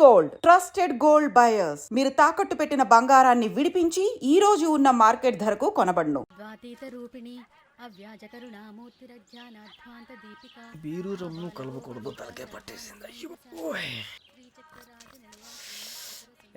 Gold. Trusted gold buyers. మీరు తాకట్టు పెట్టిన బంగారాన్ని విడిపించి ఈ రోజు ఉన్న మార్కెట్ ధరకు కొనబడును. ద్వాతీత రూపిణి అవ్యాజ కరుణామూర్తిరజ్ఞానాధ్వాంత దీపిక. బీరు రమ్ము కలవకూడదు తలకే పట్టేసింది. అయ్యో.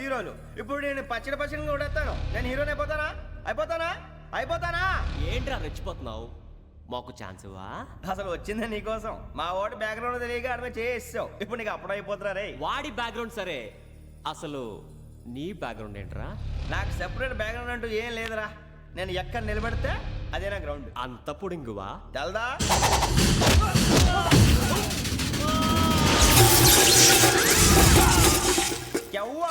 హీరోలు. ఇప్పుడు నేను పచ్చడి పచ్చడిని కొడేస్తాను నేను హీరోని అయిపోతానా అయిపోతానా? అయిపోతానా? ఏంట్రా రెచ్చిపోతున్నావు? మాకు ఛాన్స్ ఇవ్వా? అసలు వచ్చింది నీకోసం. మా ఓటు బ్యాక్గ్రౌండ్ తెలియక అడమే చేసావు ఇప్పుడు నీకు అప్పుడు అయిపోతున్నా రే. వాడి బ్యాక్గ్రౌండ్ సరే. అసలు నీ బ్యాక్గ్రౌండ్ ఏంట్రా? నాకు సెపరేట్ బ్యాక్గ్రౌండ్ అంటూ ఏం లేదురా. నేను ఎక్కడ నిలబెడితే అదే నా గ్రౌండ్ అంత పొడింగువా? తెల్దా? ఎవ్వా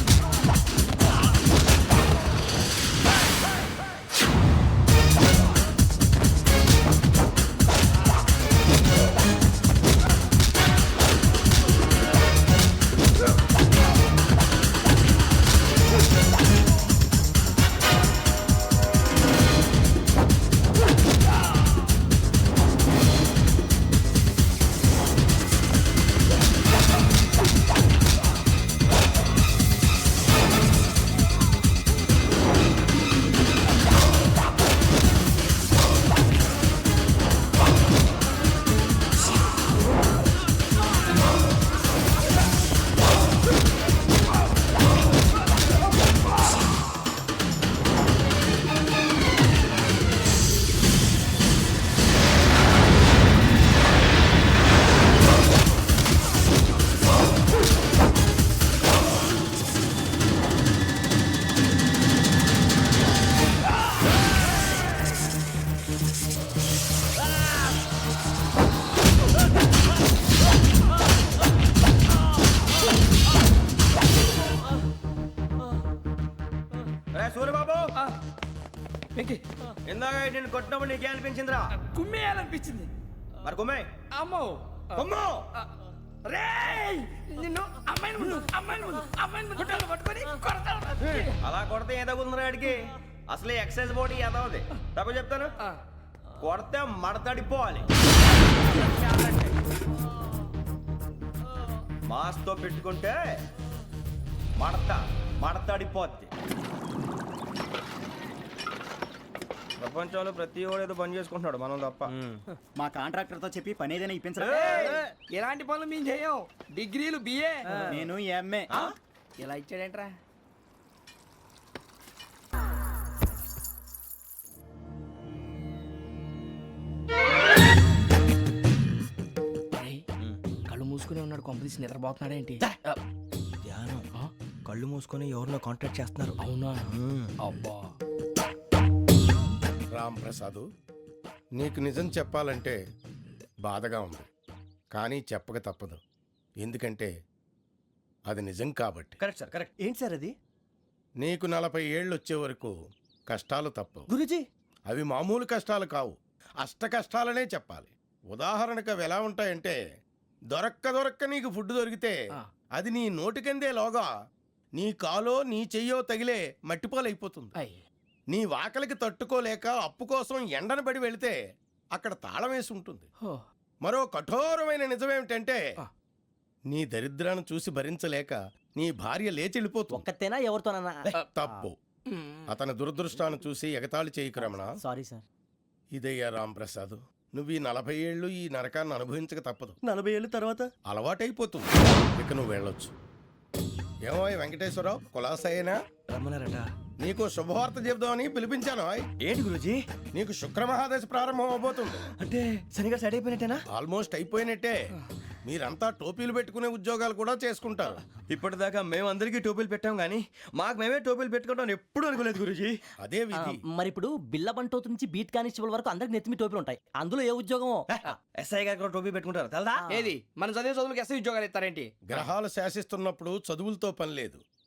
మరి అమ్మో. కుమ్ము. రేయ్ నిన్ను అమ్మాయిని ముందు అమ్మాయిని ముందు అమ్మాయిని ముందు గుడ్డలు పట్టుకొని కొడతాను అలా కొడితే ఏ తగ్గుతుందిరా ఆడికి? అసలు ఎక్సైజ్ బాడీ ఏదవది తప్ప చెప్తాను? కొడితే మడతడిపోవాలి. మాస్తో పెట్టుకుంటే మడత మడతడిపోద్ది. ప్రపంచంలో ప్రతి వాడు ఏదో పని చేసుకుంటున్నాడు మనం తప్ప. మా కాంట్రాక్టర్తో చెప్పి పని ఏదైనా ఇప్పించరా ఎలాంటి పనులు మేము చేయం డిగ్రీలు బిఏ నేను ఎంఏ ఇలా ఇచ్చాడేంట్రా? కళ్ళు మూసుకునే ఉన్నాడు కొంపదీసి నిద్రపోతున్నాడేంటి ధ్యానం. కళ్ళు మూసుకొని ఎవరినో కాంటాక్ట్ చేస్తున్నారు. అవునా? అబ్బా. రామ్ ప్రసాదు నీకు నిజం చెప్పాలంటే బాధగా ఉంది. కానీ చెప్పక తప్పదు. ఎందుకంటే అది నిజం కాబట్టి. Correct sir correct. ఏంటి సార్ అది? నీకు నలభై ఏళ్ళు వచ్చే వరకు కష్టాలు తప్పవు. గురుజీ! అవి మామూలు కష్టాలు కావు. అష్ట కష్టాలనే చెప్పాలి. ఉదాహరణకు అవి ఎలా ఉంటాయంటే దొరక్క దొరక్క నీకు ఫుడ్ దొరికితే. అది నీ నోటికందే లోగా నీ కాలో నీ చెయ్యో తగిలే మట్టిపాలైపోతుంది. నీ వాకలికి తట్టుకోలేక అప్పు కోసం ఎండను పడి వెళితే అక్కడ తాళం వేసి ఉంటుంది. మరో కఠోరమైన నిజమేమిటంటే. నీ దరిద్రాన్ని చూసి భరించలేక నీ భార్య లేచి వెళ్ళిపోతుంది. ఒక్కతేనా ఎవరితోనన్నా? తప్పు. అతని దురదృష్టాన్ని చూసి ఎగతాళి చేయకు రమణ. Sorry sir. ఇదయ్యా రాంప్రసాద్ నువ్వు ఈ నలభై ఏళ్ళు ఈ నరకాన్ని అనుభవించక తప్పదు. నలభై ఏళ్ళ తర్వాత? అలవాటైపోతుంది. ఇక నువ్వు వెళ్ళొచ్చు. ఏమో వెంకటేశ్వరరావు కులాసైనా? రమ్మన్నారట నీకు శుభవార్త చెబుదామని పిలిపించాను. ఏంటి గురుజీ? నీకు శుక్ర మహాదశ ప్రారంభం అవబోతుంది. అంటే శనిగా సెట్ అయిపోయినట్టేనా? ఆల్మోస్ట్ అయిపోయినట్టే. మీరంతా టోపీలు పెట్టుకునే ఉద్యోగాలు కూడా చేసుకుంటారు. ఇప్పటిదాకా మేము అందరికీ టోపీలు పెట్టాం కానీ మాకు మేమే టోపీలు పెట్టుకుంటాం ఎప్పుడు అనుకోలేదు గురుజీ. అదే విధి. మరి ఇప్పుడు బిల్ల బంటోతు నుంచి బీట్ కానిస్టేబుల్ వరకు అందరికి నెత్తిమి టోపీలు ఉంటాయి. అందులో ఏ ఉద్యోగం ఎస్ఐ గారు కూడా టోపీ పెట్టుకుంటారు? తెలదా? ఏది? మన చదివే చదువులకు ఎస్ఐ ఉద్యోగాలు ఇస్తారేంటి? గ్రహాలు శాసిస్తున్నప్పుడు చదువులతో పని లేదు.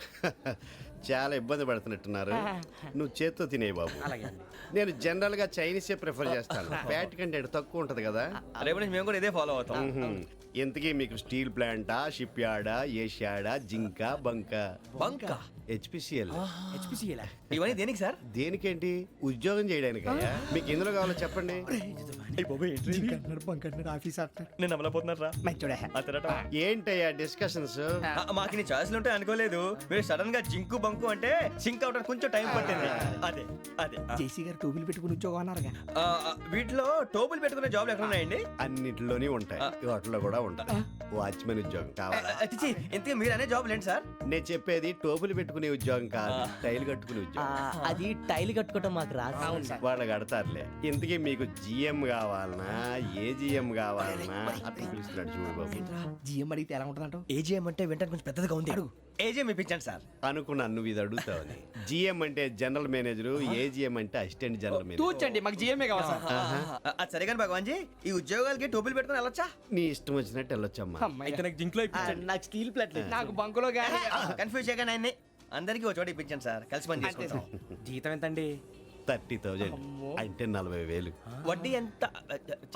చాలా ఇబ్బంది పడుతున్నట్టున్నారు. నువ్వు చేత్తో తినే బాబు. నేను జనరల్గా చైనీసే ప్రిఫర్ చేస్తాను. ఫ్యాట్ కంటెంట్ తక్కువ ఉంటది కదా. రేపు నుంచి మేము కూడా ఇదే ఫాలో అవుతాం. ఇంతకీ మీకు స్టీల్ ప్లాంటా షిప్ యార్డా ఏషియాడా జింక బంక? బంక? హెచ్పిసిఎల్. హెచ్పిసిఎలా ఇవన్నీ దేనికి సార్? దేనికేంటి? ఉద్యోగం చేయడానికి. మీకు ఎందులో కావాలో చెప్పండి. నేను అమలపోతున్నారా ఏంటయ్యా డిస్కషన్స్? మాకు నీ ఛాయిస్లు ఉంటాయి అనుకోలేదు. మీరు సడన్గా జింకు బంకు అంటే సింక్ అవడానికి కొంచెం టైం పట్టింది. అదే అదే. జేసీ గారు టోపీలు పెట్టుకుని ఉద్యోగం ఆ, వీటిలో టోపులు పెట్టుకునే జాబ్లు ఎక్కడ ఉన్నాయండి అన్నిటిలోనే ఉంటాయి. వాటిలో కూడా ఉంటాయి వాచ్మెన్ ఉద్యోగం కావాలా? అతిచి ఇంతకీ మీరు అనే జాబ్ ఏంటి సార్? నేను చెప్పేది టోపులు పెట్టుకునే ఉద్యోగం కాదు టైల్ కట్టుకునే ఉద్యోగం. అది టైల్ కట్టుకోవటం మాకు రాదు వాళ్ళు కడతారులే. ఇంతకీ మీకు జిఎం కావాలనా? ఏ జిఎం కావాలనా? అట్లా పిలుస్తున్నాడు చూడు బాబు. జిఎం అడిగితే ఎలా ఉంటుందంట ఏజీఎం అంటే వింటానికి కొంచెం పెద్దదిగా ఉంది. ఏజీఎం ఇప్పించండి సార్. అనుకున్నాను నువ్వు ఇది అడుగుతావని. జిఎం అంటే జనరల్ మేనేజర్ ఏజిఎం అంటే అసిస్టెంట్ జనరల్ మేనేజర్ తూచండి మాకు జిఎంఏ కావాలి సార్. అది సరే కానీ భగవాన్ జీ ఈ ఉద్యోగాలకి టోపులు పెట్టుకుని వెళ్ళొచ్చా? నీ ఇష్టం వచ్చినట్టు వెళ్ళొచ్చమ్మా. అమ్మాయి. నాకు జింక్లో ఇప్పించండి. నాకు స్టీల్ ప్లేట్ నాకు బంకులో కానీ కన్ఫ్యూజ్ చేయగానే ఆయన్ని. అందరికీ ఒక చోట ఇప్పించండి సార్. కలిసి పని చేసుకుంటాం. జీతం ఎంతండి? Thirty thousand. అంటే నలభై వేలు. వడ్డీ ఎంత?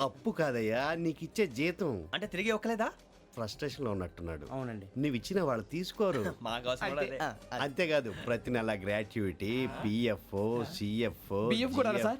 అప్పు కాదయ్యా నీకు ఇచ్చే జీతం. అంటే తిరిగి ఒక్కలేదా ఫ్రస్ట్రేషన్లో ఉన్నట్టున్నాడు. అవునండి. నువ్వు ఇచ్చిన వాళ్ళు తీసుకోరు. అంతేకాదు ప్రతి నెల గ్రాట్యుటీ పిఎఫ్ సిఎఫ్ బియ్యం కూడా సార్?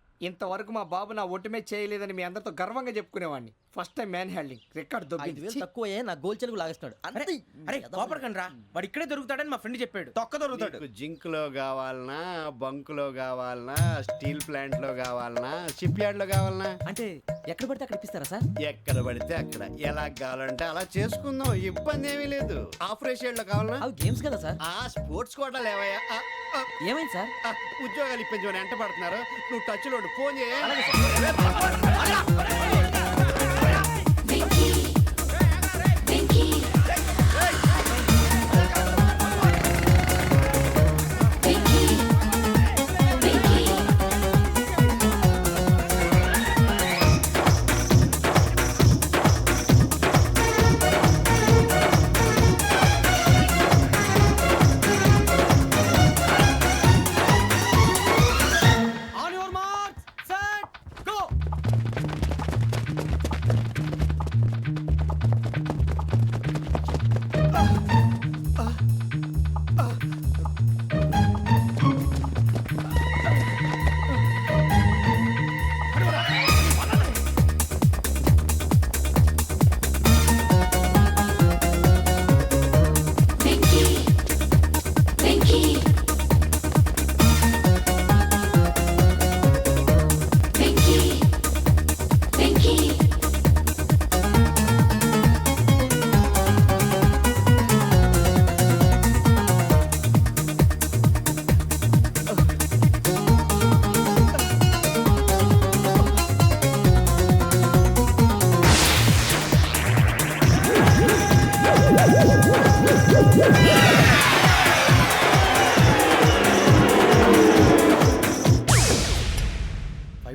ఇంతవరకు మా బాబు నా ఒట్టుమే చేయలేదని మీ అందరితో గర్వంగా చెప్పుకునేవాడిని. First time man handing record ఐదు వేలు దొబ్బింది తక్కువే నా గోల్ చెలుగు లాగేస్తున్నాడు అంతే. అరే కోపడకండి రా వాడు ఇక్కడే దొరుకుతాడని మా ఫ్రెండ్ చెప్పాడు. తొక్క దొరుకుతాడు. జింక్లో కావాలనా బంక్లో కావాలనా స్టీల్ ప్లాంట్లో కావాలనా షిప్ యార్డ్లో కావాలనా? అంటే ఎక్కడ పడితే అక్కడ ఇప్పిస్తారా సార్? ఎక్కడ పడితే అక్కడ. ఎలా కావాలంటే అలా చేసుకుందాం. ఇబ్బంది ఏమీ లేదు. ఆపరేషన్లో కావాలనా? అవి గేమ్స్ కదా సార్. ఆ స్పోర్ట్స్ కోటా లేవయ్యా. ఆ, ఆ, ఏమైంది సార్? ఆ, ఉద్యోగాలు ఇప్పించమని ఎంట పడుతున్నారు. నువ్వు టచ్లో ఉండు. ఫోన్ చేయ.